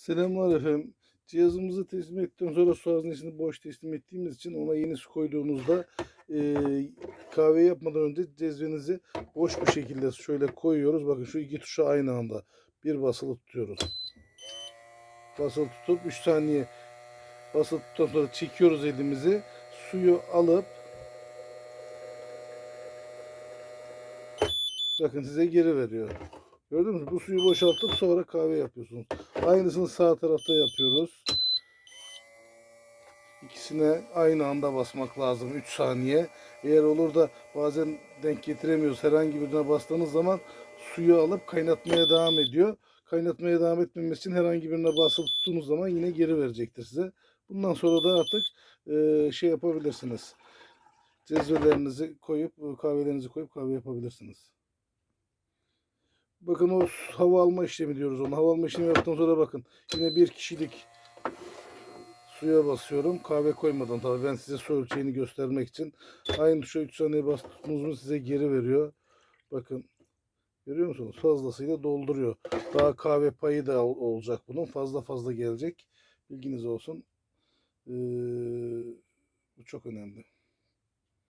Selamlar efendim. Cihazımızı teslim ettikten sonra su içini boş teslim ettiğimiz için ona yeni su koyduğunuzda e, kahve yapmadan önce cezvenizi boş bir şekilde şöyle koyuyoruz. Bakın şu iki tuşa aynı anda bir basılı tutuyoruz. Basılı tutup 3 saniye basılı tuttuktan sonra çekiyoruz elimizi. Suyu alıp bakın size geri veriyor. Gördünüz mü? Bu suyu boşaltıp sonra kahve yapıyorsunuz. Aynısını sağ tarafta yapıyoruz. İkisine aynı anda basmak lazım 3 saniye. Eğer olur da bazen denk getiremiyoruz. Herhangi birine bastığınız zaman suyu alıp kaynatmaya devam ediyor. Kaynatmaya devam etmemesi için herhangi birine basılı tuttuğunuz zaman yine geri verecektir size. Bundan sonra da artık e, şey yapabilirsiniz. Cezvelerinizi koyup kahvelerinizi koyup kahve yapabilirsiniz. Bakın o hava alma işlemi diyoruz ona. Hava alma işlemi yaptıktan sonra bakın yine bir kişilik suya basıyorum. Kahve koymadan tabii ben size su ölçeğini göstermek için. Aynı tuşa 3 saniye bastığınız mı size geri veriyor. Bakın görüyor musunuz? Fazlasıyla dolduruyor. Daha kahve payı da ol- olacak bunun. Fazla fazla gelecek. Bilginiz olsun. Ee, bu çok önemli.